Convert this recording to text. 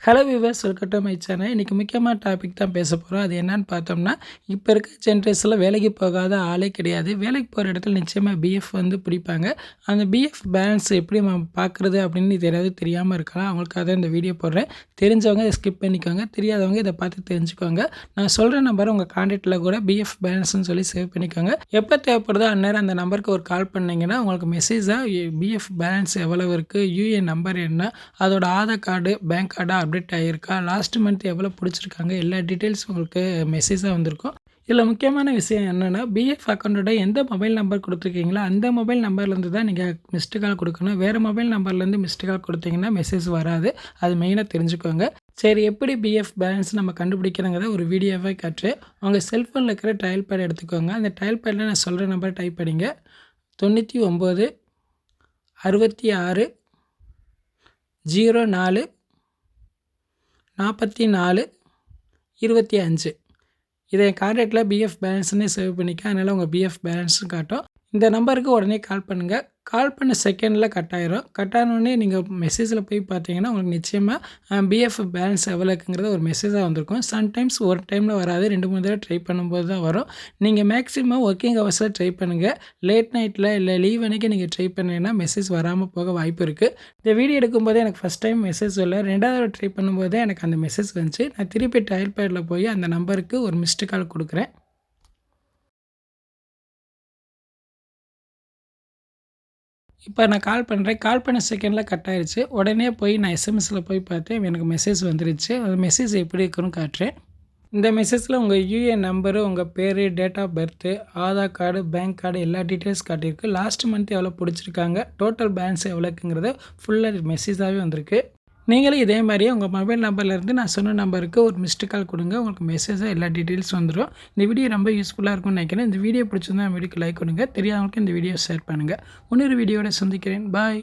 Hello viewers welcome to my channel இன்றைக்கி முக்கியமான topic தான் பேச போகிறோம் அது என்னன்னு பார்த்தோம்னா இப்போ இருக்க ஜென்ரேஷனில் வேலைக்கு போகாத ஆளே கிடையாது. வேலைக்கு போகிற இடத்துல நிச்சயமாக பிஎஃப் வந்து பிடிப்பாங்க. அந்த பிஎஃப் பேலன்ஸ் எப்படி நம்ம பார்க்குறது அப்படின்னு இது தெரியாது தெரியாமல் இருக்கலாம். அவங்களுக்காக தான் இந்த வீடியோ போடுறேன். தெரிஞ்சவங்க இதை ஸ்கிப் பண்ணிக்கோங்க. தெரியாதவங்க இதை பார்த்து தெரிஞ்சுக்கோங்க. நான் சொல்கிற நம்பர் உங்கள் கான்டாக்டில் கூட பிஎஃப் பேலன்ஸ்னு சொல்லி சேவ் பண்ணிக்கோங்க. எப்போ தேவைப்படுதோ அந்நேரம் அந்த நம்பருக்கு ஒரு கால் பண்ணிங்கன்னா உங்களுக்கு மெசேஜாக பிஎஃப் பேலன்ஸ் எவ்வளவு இருக்குது யூஏ நம்பர் என்ன அதோட ஆதார் கார்டு பேங்க் கார்டாக அப்டேட் ஆகியிருக்கா லாஸ்ட் மந்த் எவ்வளோ பிடிச்சிருக்காங்க? எல்லா டீட்டெயில்ஸ் உங்களுக்கு மெசேஜாக வந்திருக்கும். இதில் முக்கியமான விஷயம் என்னென்னா பிஎஃப் அக்கௌண்ட்டோட எந்த மொபைல் நம்பர் கொடுத்துருக்கீங்களோ அந்த மொபைல் நம்பர்லேருந்து தான் நீங்கள் மிஸ்டு கால் கொடுக்கணும். வேறு மொபைல் நம்பர்லேருந்து மிஸ்டு கால் கொடுத்தீங்கன்னா மெசேஜ் வராது. அது மெயினாக தெரிஞ்சுக்கோங்க. சரி எப்படி பிஎஃப் பேலன்ஸ் நம்ம கண்டுபிடிக்கிறங்கிறத ஒரு வீடியோவே காற்று உங்கள் செல்ஃபோனில் இருக்கிற டயல் பேட் எடுத்துக்கோங்க. அந்த டயல் பேடில் நான் சொல்கிற நம்பர் டைப் பண்ணிங்க. தொண்ணூற்றி ஒம்பது அறுபத்தி ஆறு ஜீரோ நாலு நாற்பத்தி நாலு இருபத்தி அஞ்சு. இதை என் கான்டாக்டில் பிஎஃப் பேலன்ஸ்னே சேவ் பண்ணிக்க. அதனால் உங்கள் பிஎஃப் பேலன்ஸும் காட்டும். இந்த நம்பருக்கு உடனே கால் பண்ணுங்கள் கால் பண்ண செகண்டில் கட் ஆயிரும். கட் ஆனோடனே நீங்கள் மெசேஜில் போய் பார்த்தீங்கன்னா உங்களுக்கு நிச்சயமாக பிஎஃப் பேலன்ஸ் எவ்வளோ இருக்குங்கிறது ஒரு மெசேஜாக வந்திருக்கும். சம்டைம்ஸ் ஒரு டைமில் வராது. ரெண்டு மூணு தடவை ட்ரை பண்ணும்போது தான் வரும். நீங்கள் மேக்ஸிமம் ஒர்க்கிங் ஹவர்ஸில் ட்ரை பண்ணுங்கள் லேட் நைட்டில் இல்லை லீவ் அன்றைக்கி நீங்கள் ட்ரை பண்ணீங்கன்னா மெசேஜ் வராமல் போக வாய்ப்பு இருக்குது இந்த வீடியோ எடுக்கும்போது எனக்கு ஃபஸ்ட் டைம் மெசேஜ் இல்லை ரெண்டாவது ட்ரை பண்ணும்போதே எனக்கு அந்த மெசேஜ் வந்துச்சு. நான் திருப்பி டயல் பேடில் போய் அந்த நம்பருக்கு ஒரு மிஸ்டு கால் கொடுக்குறேன். இப்போ நான் கால் பண்ணுறேன். கால் பண்ண செகண்டில் கட் ஆயிடுச்சு உடனே போய் நான் எஸ்எம்எஸில் போய் பார்த்தேன். எனக்கு மெசேஜ் வந்துருச்சு. அந்த மெசேஜ் எப்படி இருக்குன்னு காட்டுறேன். இந்த மெசேஜில் உங்கள் யூஏஎன் நம்பரு உங்கள் பேர் date of birth Aadhaar card bank card எல்லா டீட்டெயில்ஸ் காட்டியிருக்கு. லாஸ்ட் மந்த் எவ்வளோ பிடிச்சிருக்காங்க? டோட்டல் பேலன்ஸ் எவ்வளோக்குங்கிறத ஃபுல்லாக மெசேஜாகவே வந்திருக்கு. நீங்களும் இதே மாதிரியே உங்கள் மொபைல் நம்பர்லேருந்து நான் சொன்ன நம்பருக்கு ஒரு மிஸ்டு கால் கொடுங்க. உங்களுக்கு மெசேஜாக எல்லா டீட்டெயில்ஸ் வந்துடும் இந்த வீடியோ ரொம்ப யூஸ்ஃபுல்லாக இருக்கும்னு நினைக்கிறேன். இந்த வீடியோ பிடிச்சிருந்தா வீடியோக்கு லைக் கொடுங்க. தெரியாதவங்களுக்கு இந்த வீடியோ ஷேர் பண்ணுங்கள் இன்னொரு வீடியோட சந்திக்கிறேன். பாய்